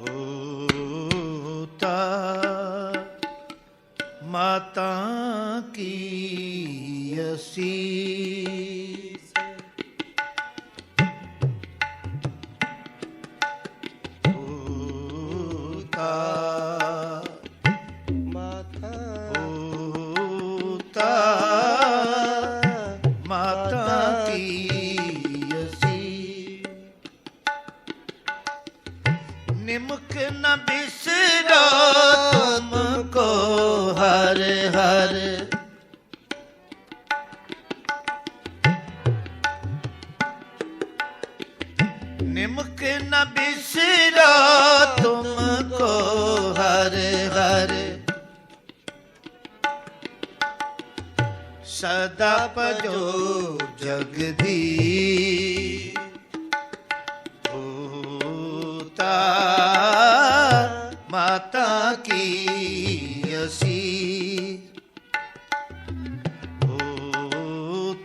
ਹੋਤਾ ਮਾਤਾ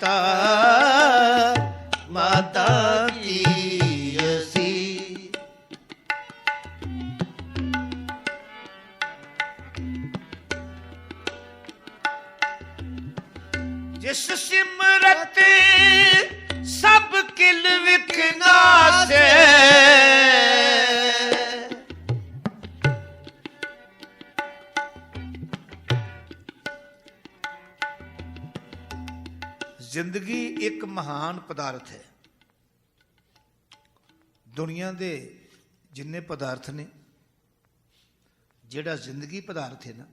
ਹੋਤਾ ਮਾਤਾ ਮਹਾਨ ਪਦਾਰਥ ਹੈ। ਦੁਨੀਆ ਦੇ ਜਿੰਨੇ ਪਦਾਰਥ ਨੇ, ਜਿਹੜਾ ਜ਼ਿੰਦਗੀ ਪਦਾਰਥ ਹੈ ਨਾ,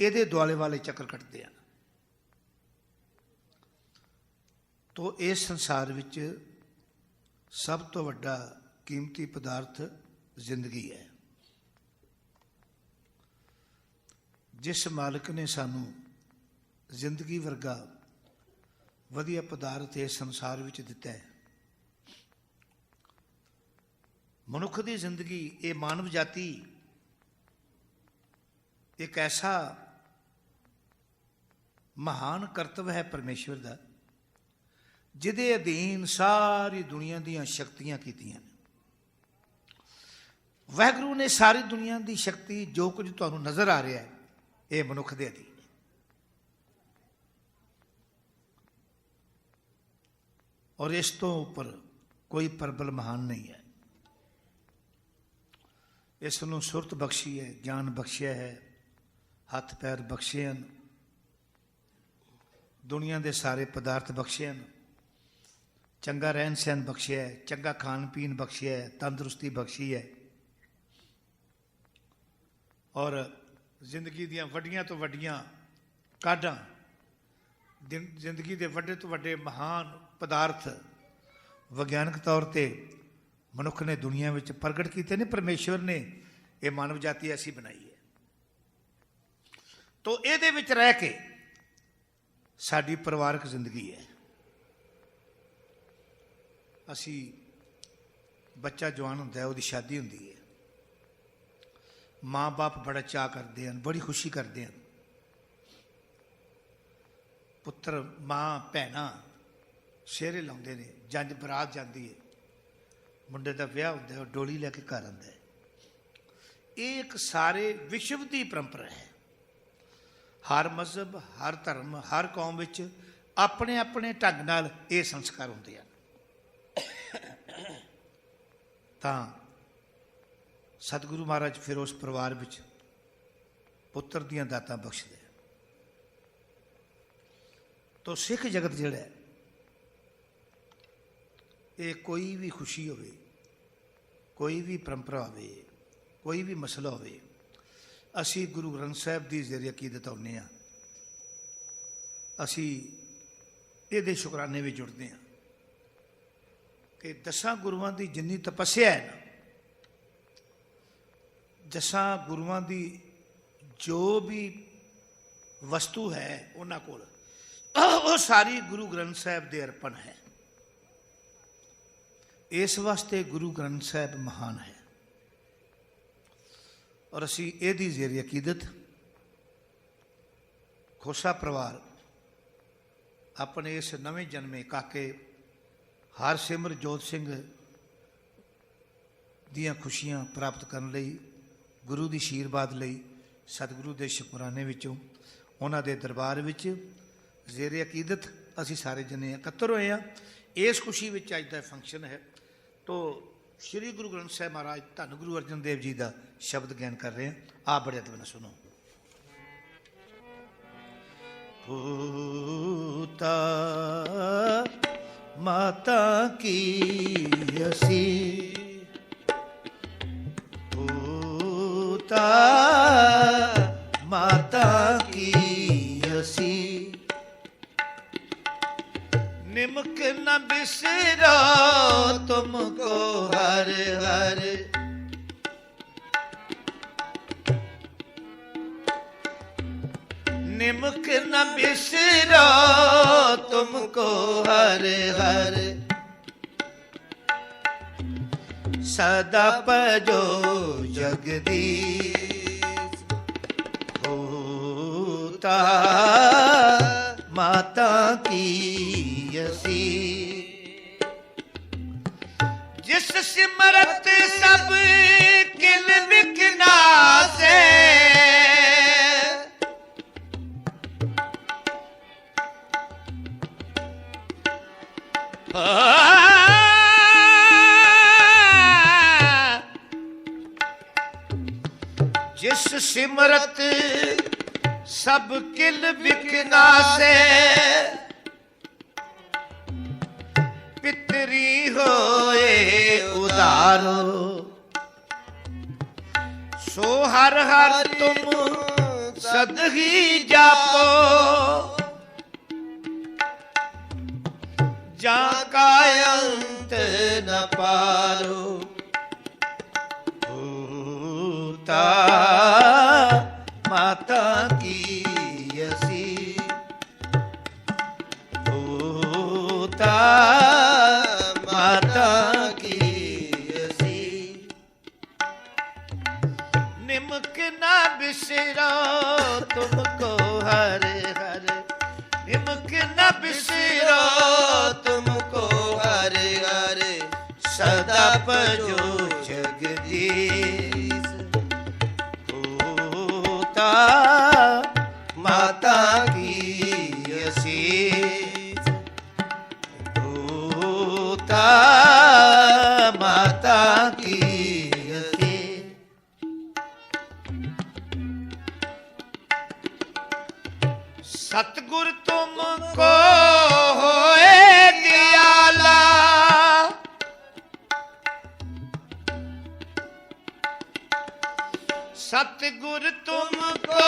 ਇਹਦੇ ਦੁਆਲੇ ਵਾਲੇ ਚੱਕਰ ਕੱਟਦੇ ਆ। ਤੋ ਇਸ ਸੰਸਾਰ ਵਿੱਚ ਸਭ ਤੋਂ ਵੱਡਾ ਕੀਮਤੀ ਪਦਾਰਥ ਜ਼ਿੰਦਗੀ ਹੈ। ਜਿਸ ਮਾਲਕ ਨੇ ਸਾਨੂੰ ਜ਼ਿੰਦਗੀ ਵਰਗਾ ਵਧੀਆ ਪਦਾਰਥ ਇਸ ਸੰਸਾਰ ਵਿੱਚ ਦਿੱਤਾ ਹੈ। ਮਨੁੱਖ ਦੀ ਜ਼ਿੰਦਗੀ, ਇਹ ਮਾਨਵ ਜਾਤੀ ਇੱਕ ਐਸਾ ਮਹਾਨ ਕਰਤਵ ਹੈ ਪਰਮੇਸ਼ਵਰ ਦਾ, ਜਿਹਦੇ ਅਧੀਨ ਸਾਰੀ ਦੁਨੀਆ ਦੀਆਂ ਸ਼ਕਤੀਆਂ ਕੀਤੀਆਂ ਨੇ। ਵਾਹਿਗੁਰੂ ਨੇ ਸਾਰੀ ਦੁਨੀਆ ਦੀ ਸ਼ਕਤੀ ਜੋ ਕੁਝ ਤੁਹਾਨੂੰ ਨਜ਼ਰ ਆ ਰਿਹਾ ਹੈ, ਇਹ ਮਨੁੱਖ ਦੇ ਅਧੀਨ ਹੈ ਔਰ ਇਸ ਤੋਂ ਉੱਪਰ ਕੋਈ ਪਰਬਲ ਮਹਾਨ ਨਹੀਂ ਹੈ। ਇਸ ਨੂੰ ਸੁਰਤ ਬਖਸ਼ੀ ਹੈ, ਗਿਆਨ ਬਖਸ਼ਿਆ ਹੈ, ਹੱਥ ਪੈਰ ਬਖਸ਼ੇ ਹਨ, ਦੁਨੀਆ ਦੇ ਸਾਰੇ ਪਦਾਰਥ ਬਖਸ਼ੇ ਹਨ। ਚੰਗਾ ਰਹਿਣ ਸਹਿਣ ਬਖਸ਼ਿਆ ਹੈ, ਚੰਗਾ ਖਾਣ ਪੀਣ ਬਖਸ਼ਿਆ ਹੈ, ਤੰਦਰੁਸਤੀ ਬਖਸ਼ੀ ਹੈ। ਔਰ ਜ਼ਿੰਦਗੀ ਦੀਆਂ ਵੱਡੀਆਂ ਤੋਂ ਵੱਡੀਆਂ ਕਾਢਾਂ, ਦਿਨ- ਜ਼ਿੰਦਗੀ ਦੇ ਵੱਡੇ ਤੋਂ ਵੱਡੇ ਮਹਾਨ ਪਦਾਰਥ ਵਿਗਿਆਨਕ ਤੌਰ ਤੇ ਮਨੁੱਖ ਨੇ ਦੁਨੀਆ ਵਿੱਚ ਪ੍ਰਗਟ ਕੀਤੇ ਨੇ, ਪਰਮੇਸ਼ਵਰ ਨੇ ਇਹ ਮਾਨਵ ਜਾਤੀ ਐਸੀ ਬਣਾਈ ਹੈ। ਤੋ ਇਹਦੇ ਵਿੱਚ ਰਹਿ ਕੇ ਸਾਡੀ ਪਰਿਵਾਰਕ ਜ਼ਿੰਦਗੀ ਹੈ। ਅਸੀਂ ਬੱਚਾ ਜਵਾਨ ਹੁੰਦਾ ਹੈ, ਉਹਦੀ ਸ਼ਾਦੀ ਹੁੰਦੀ ਹੈ। ਮਾਂ-ਬਾਪ ਬੜਾ ਚਾਹ ਕਰਦੇ ਹਨ, ਬੜੀ ਖੁਸ਼ੀ ਕਰਦੇ ਹਨ। ਪੁੱਤਰ, ਮਾਂ, ਭੈਣਾਂ ਸ਼ੇਰੇ ਲਾਉਂਦੇ ਨੇ ਜੰਜ ਬਰਾਤ ਜਾਂਦੀ ਹੈ ਮੁੰਡੇ ਦਾ ਵਿਆਹ ਹੁੰਦਾ ਉਹ ਡੋਲੀ ਲੈ ਕੇ ਘਰ ਆਉਂਦਾ ਇਹ ਇੱਕ ਸਾਰੇ ਵਿਸ਼ਵ ਦੀ ਪਰੰਪਰਾ ਹੈ। ਹਰ ਮਜ਼ਹਬ, ਹਰ ਧਰਮ, ਹਰ ਕੌਮ ਵਿੱਚ ਆਪਣੇ ਆਪਣੇ ਢੰਗ ਨਾਲ ਇਹ ਸੰਸਕਾਰ ਹੁੰਦੇ ਹਨ। ਤਾਂ ਸਤਿਗੁਰੂ ਮਹਾਰਾਜ ਫਿਰ ਉਸ ਪਰਿਵਾਰ ਵਿੱਚ ਪੁੱਤਰ ਦੀਆਂ ਦਾਤਾਂ ਬਖਸ਼ਦੇ ਆ। ਤੋ ਸਿੱਖ ਜਗਤ ਜਿਹੜਾ ਹੈ ਇਹ ਕੋਈ ਵੀ ਖੁਸ਼ੀ ਹੋਵੇ, ਕੋਈ ਵੀ ਪਰੰਪਰਾ ਹੋਵੇ, ਕੋਈ ਵੀ ਮਸਲਾ ਹੋਵੇ, ਅਸੀਂ ਗੁਰੂ ਗ੍ਰੰਥ ਸਾਹਿਬ ਦੀ ਜ਼ਰੀਏ ਅਕੀਦਤ ਆਉਂਦੇ ਆ ਅਸੀਂ ਇਹਦੇ ਸ਼ੁਕਰਾਨੇ ਵਿੱਚ ਜੁੜਦੇ ਹਾਂ ਕਿ ਦਸਾਂ ਗੁਰੂਆਂ ਦੀ ਜਿੰਨੀ ਤਪੱਸਿਆ ਹੈ ਨਾ, ਦਸਾਂ ਗੁਰੂਆਂ ਦੀ ਜੋ ਵੀ ਵਸਤੂ ਹੈ ਉਹਨਾਂ ਕੋਲ, ਉਹ ਸਾਰੀ ਗੁਰੂ ਗ੍ਰੰਥ ਸਾਹਿਬ ਦੇ ਅਰਪਣ ਹੈ। ਇਸ ਵਾਸਤੇ ਗੁਰੂ ਗ੍ਰੰਥ ਸਾਹਿਬ ਮਹਾਨ ਹੈ। ਔਰ ਅਸੀਂ ਇਹਦੀ ਜ਼ੇਰੀ ਅਕੀਦਤ, ਖੋਸਾ ਪਰਿਵਾਰ, ਆਪਣੇ ਇਸ ਨਵੇਂ ਜਨਮੇ ਕਾਕੇ ਹਰਸਿਮਰ ਜੋਤ ਸਿੰਘ ਦੀਆਂ ਖੁਸ਼ੀਆਂ ਪ੍ਰਾਪਤ ਕਰਨ ਲਈ, ਗੁਰੂ ਦੀ ਆਸ਼ੀਰਵਾਦ ਲਈ, ਸਤਿਗੁਰੂ ਦੇ ਸ਼ੁਕਰਾਨੇ ਵਿੱਚੋਂ, ਉਹਨਾਂ ਦੇ ਦਰਬਾਰ ਵਿੱਚ ਜ਼ੇਰੇ ਅਕੀਦਤ ਅਸੀਂ ਸਾਰੇ ਜਣੇ ਇਕੱਤਰ ਹੋਏ ਆ ਇਸ ਖੁਸ਼ੀ ਵਿੱਚ ਅੱਜ ਦਾ ਫੰਕਸ਼ਨ ਹੈ। ਤੋਂ ਸ੍ਰੀ ਗੁਰੂ ਗ੍ਰੰਥ ਸਾਹਿਬ ਮਹਾਰਾਜ ਧੰਨ ਗੁਰੂ ਅਰਜਨ ਦੇਵ ਜੀ ਦਾ ਸ਼ਬਦ ਗਿਆਨ ਕਰ ਰਹੇ ਹਾਂ। ਆਪ ਬੜੇ ਅਦਬ ਨਾਲ ਸੁਣੋ। ਪੂਤਾ ਮਾਤਾ ਕੀ ਅਸੀਂ? ਪੂਤਾ ਮਾਤਾ ਨਿਮਕ ਨ ਬਿਸਰੋ ਤੁਮਕੋ ਹਰ ਹਰ। ਨਿਮਕ ਨ ਬਿਸਰੋ ਤੁਮਕੋ ਹਰ ਹਰ। ਸਦਾ ਪਜੋ ਜਗਦੀਸ਼। ਹੋਤਾ ਮਾਤਾ ਕੀ ਅਸੀਂ ਜਿਸ ਸਿਮਰਤ ਸਭ ਕਿਲ ਵਿਕਨਾਸੇ ਜਿਸ ਸਿਮਰਤ ਸਭ ਕਿਲ ਵਿਕਨਾਸੇ ਪਿਤਰੀ ਹੋਏ ਉਦਾਰੋ। ਸੋ ਹਰ ਹਰ ਤੁਮ ਸਦਗੀ ਜਾਪੋ। ਜਾਂ ਕਾ ਅੰਤ ਨ ਪਾਰੋ। ਨਿਮਕ ਨਾ ਬਿਸਰੋ ਤੁਮਕੋ ਹਰ ਹਰ। ਨਿਮਕ ਨਾ ਬਿਸਰੋ ਤੁਮਕੋ ਹਰ ਹਰ। ਸਦਾ ਪਜੋ ਜਗਦੀਸ਼। ਹੋਤਾ ਸਤਗੁਰ ਤੁਮ ਕੋ ਹੋਏ ਦਿਆਲਾ। ਸਤਗੁਰ ਤੁਮ ਕੋ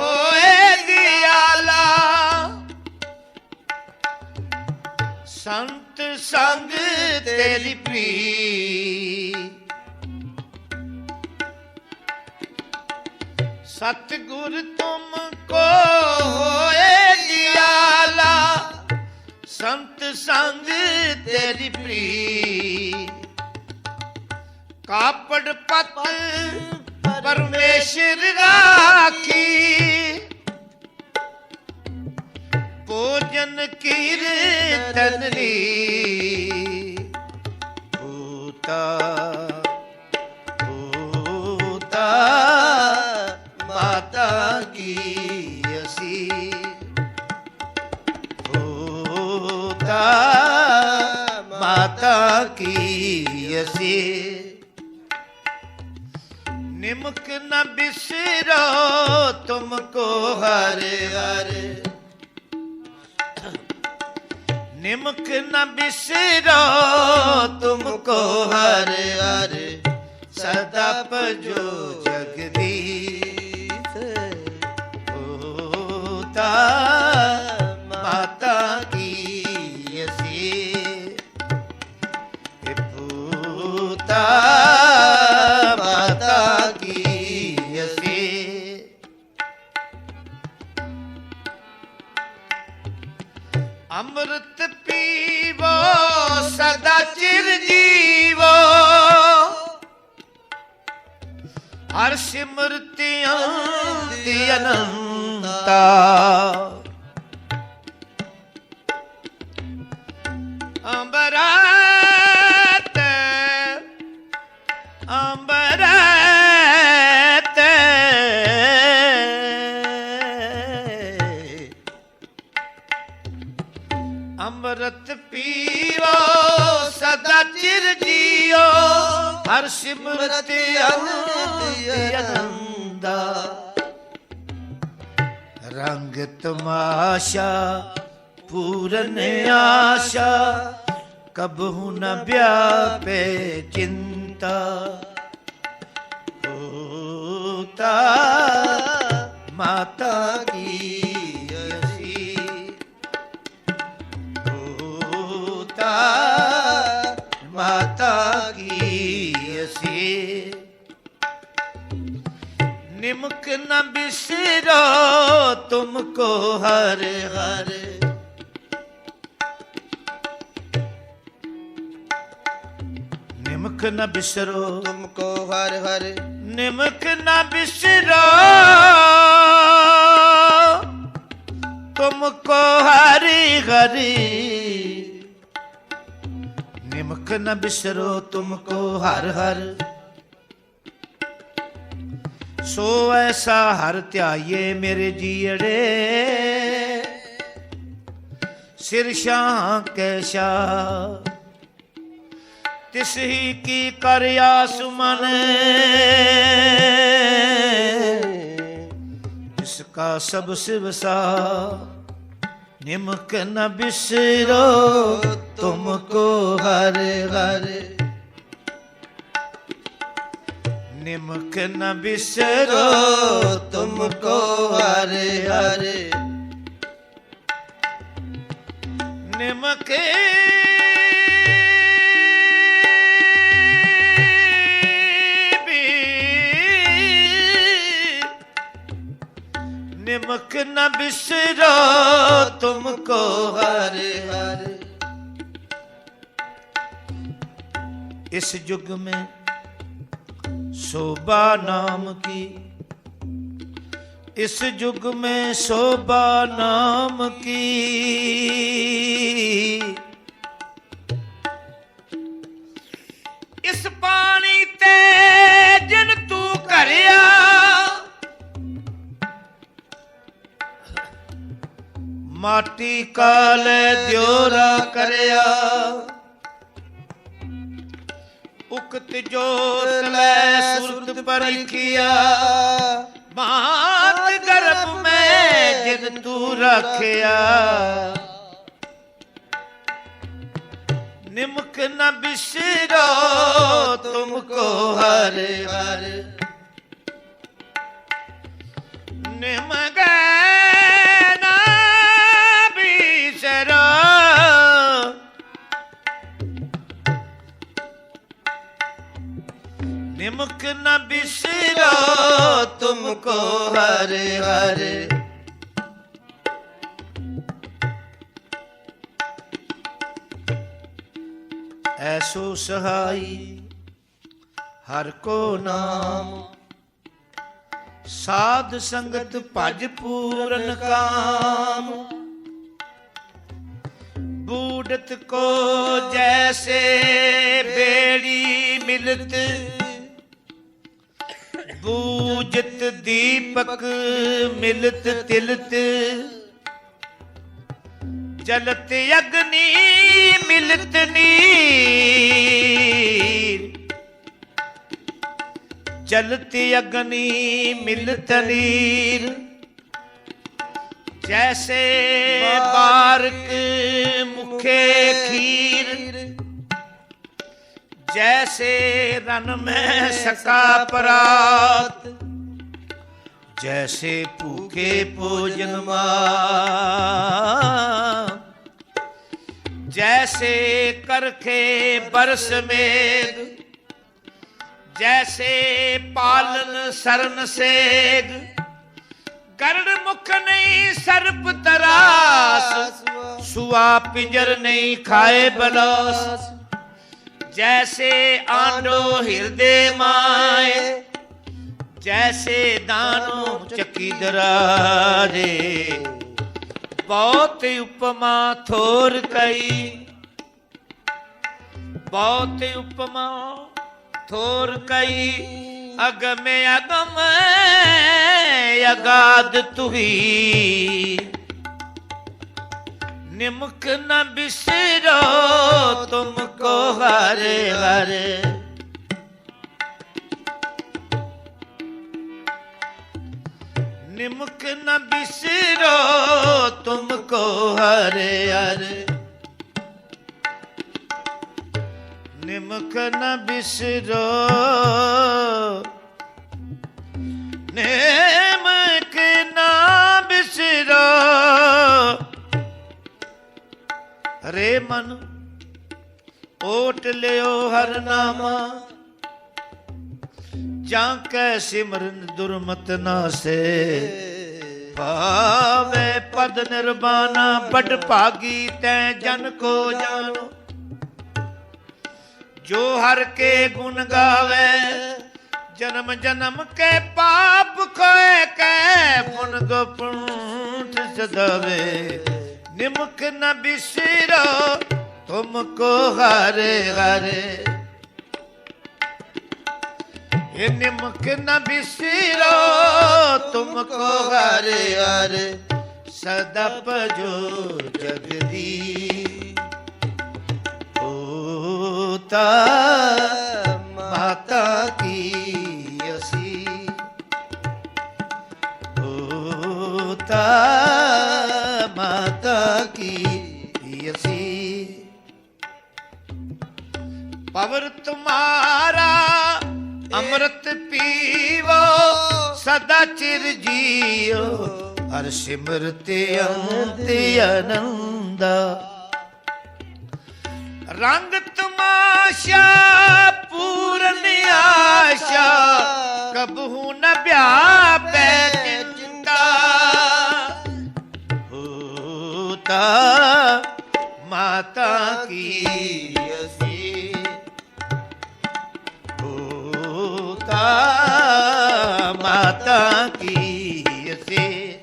ਹੋਏ ਦਿਆਲਾ। ਸੰਤ ਸੰਗ ਤੇਰੀ ਪ੍ਰੀ ਸਤਗੁਰ ਤੁਮ ਕੋ ਹੋਏ ਦਿਆਲਾ ਸੰਤ ਸੰਗ ਤੇਰੀ ਪ੍ਰੀ ਕਾਪੜ ਪਤ ਪਰਮੇਸ਼ਰ ਰਾਖੀ। ਭੋਜਨ ਕੀਰਤਨ ਰੀ ਹੋਤਾ ਹੋਤਾ ਮਾਤਾ ਕੀ ਅਸੀਂ? ਨਿਮਕ ਨ ਬਿਸਰੋ ਤੁਮਕੋ ਹਰ ਹਰ। ਨਿਮਕ ਨ ਬਿਸਰੋ ਤੁਮਕੋ ਹਰ ਹਰ। ਸਦਾ ਪਜੋ ਜਗਦੀਸ਼। ਹੋਤਾ ਮਾਤਾ ਮਾਤਾ ਕੀ ਅਸੀਂ? ਅੰਮ੍ਰਿਤ ਪੀਵੋ ਸਦਾ ਚਿਰ ਜੀਵੋ। ਹਰ ਸਿਮਰਤਿਆਂ ਦੀ ਅਨੰਤਾ। ਅੰਮ੍ਰਿਤ ਪੀਵੋ ਸਦਾ ਚਿਰ ਜੀਓ। ਹਰ ਸਿਮਰਤ ਅਨੰਦਾ ਰੰਗ ਤਮਾਸ਼ਾ, ਪੂਰਨ ਆਸ਼ਾ, ਕਬਹੁ ਨ ਵਿਆਪੇ ਚਿੰਤਾ। ਹੋਤਾ ਮਾਤਾ न बिसरो तुमको हर हर निमक न बिसरो तुमको हर हर निमक न बिसरो तुमको हरी हरी निमक न बिसरो तुमको हर हर ਸੋ ਐਸਾ ਹਰ ਧਿਆਈਏ ਮੇਰੇ ਜੀੜੇ ਸਿਰ ਸ਼ਾਹ ਕੈਸ਼ਾ ਤਿਸ ਹੀ ਕੀ ਕਰ ਆਸਮਨ ਜਿਸ ਕਾ ਸਭ ਸਿਵਸਾ ਨਿਮਕ ਨ ਬਿਸਰੋ ਤੁਮਕੋ ਹਰ निमक न बिसरो तुमको हरे हरे निमक निमक न बिसरो तुमको हरे हरे इस युग में शोभा नाम की इस युग में शोभा नाम की इस पानी ते जिन तू करया माटी काले द्योरा करया ਉਕਤ ਜੋਤ ਲੈ ਸੁਰਤ ਪਰਖਿਆ। ਮਾਤ ਗਰਭ ਮੈਂ ਜਿਨ ਤੂੰ ਰੱਖਿਆ। ਨਿਮਕ ਨ ਬਿਸਰੋ ਤੁਮਕੋ ਹਰ ਹਰ। ਨਿਮਕ ਬਿਸਰੋ ਤੁਮਕੋ ਹਰ ਹਰ ਐਸੋ ਸਹਾਈ ਹਰ ਕੋ ਨਾਮ ਸਾਧ ਸੰਗਤ ਭਜ ਪੂਰਨ ਕਾਮ ਬੂਡਤ ਕੋ ਜੈਸੇ ਬੇੜੀ ਮਿਲਤ ਬੂਜਤ ਦੀਪਕ ਮਿਲਤ ਤਿਲਤ। ਜਲਤ ਅਗਨੀ ਮਿਲਤ ਨੀਰ। ਜਲਤ ਅਗਨੀ ਮਿਲਤ ਨੀਰ। ਜੈਸੇ ਬਾਰਕ ਮੁਖੇ ਖੀਰ। ਜੈਸੇ ਰਨ ਮੈਂ ਸਕਾ ਪਰਾਤ ਜੈਸੇ ਭੂਖੇ ਭੋਜਨ ਮਾਂ ਜੈਸੇ ਕਰਖੇ ਬਰਸ ਮੇਗ ਜੈਸੇ ਪਾਲਨ ਸਰਨ ਸੇਗ ਗਰੜ ਮੁਖ ਨਹੀਂ ਸਰਪ ਤਰਾਸ ਸੁਆ ਪਿੰਜਰ ਨਹੀਂ ਖਾਏ ਬਲਾਸ ਜੈਸੇ ਆਂਡੋ ਹਿਰਦੇ ਮਾਏ ਜੈਸੇ ਦਾਨੋ ਚੱਕੀ ਦਰਾਜੇ ਬਹੁਤ ਉਪਮਾ ਥੋਰ ਕਈ ਬਹੁਤ ਉਪਮਾ ਥੋਰ ਕਈ ਅਗਮ ਅਗਮ ਅਗਾਦ ਤੁਹੀ ਨਿਮਕ ਨ ਬਿਸਰੋ ਤੁਮ ਕੋ ਹਰ ਹਰ। ਨਿਮਕ ਨ ਬਿਸਰੋ ਤੁਮ ਕੋ ਹਰੇ ਹਰ। ਨਿਮਕ ਨ ਬਿਸਰੋ। ਨਿਮਕ ਨ ਬਿਸਰੋ। ਹਰੇ ਮਨ। ਓਟ ਲਿਓ ਹਰ ਨਾਮਾ। ਜਾਂ ਕੈ ਸਿਮਰਨ ਦੁਰਮਤ ਨਾਸੇ ਭਾਵੇ ਪਦ ਨਿਰਵਾਣਾ ਬੜ ਭਾਗੀ ਤੈ ਜਨ ਕੋ ਜਾਣੋ। ਜੋ ਹਰ ਕੇ ਗੁਣ ਗਾਵੇ, ਜਨਮ ਜਨਮ ਕੇ ਪਾਪ ਖੋਏ, ਕੈ ਪੁਨ ਗੋਪੁੰਠ ਸਦਾਵੇ। ਨਿਮਕ ਨ ਬਿਸਰੋ ਤੁਮ ਕੋ ਹਰੇ ਹਰੇ ਇਹ ਨਿਮਕ ਨ ਬਿਸਰੋ ਤੁਮ ਕੋ ਹਰੇ ਹਰੇ ਸਦਾ ਭਜੋ ਤੁਮਾਰਾ ਅੰਮ੍ਰਿਤ ਪੀਵੋ, ਸਦਾ ਚਿਰ ਜੀਓ। ਹਰ ਸਿਮਰਤ ਅੰਤ ਆਨੰਦਾ। ਰੰਗ ਤਮਾਸ਼ਾ, ਪੂਰਨ ਆਸ਼ਾ, ਕਬਹੂ ਨ ਵਿਆਪੈ ਚਿੰਤਾ। ਹੋਤਾ ਮਾਤਾ ਕੀ ਮਾਤਾ ਕੀ ਅਸੀਂ?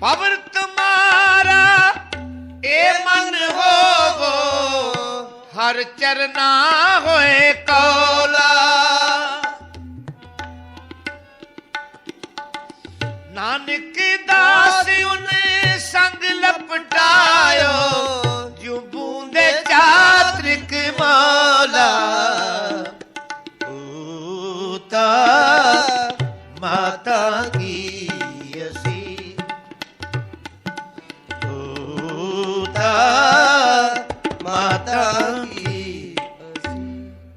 ਪਵਰ ਤੁਮਾਰਾ ਏ ਮਨ ਹੋਵੋ, ਹਰ ਚਰਨਾ ਹੋਏ ਕੌਲਾ। ਨਾਨਕ ਦਾਸ ਉਨੇ ਸੰਗ ਲਪਟਾਇਓ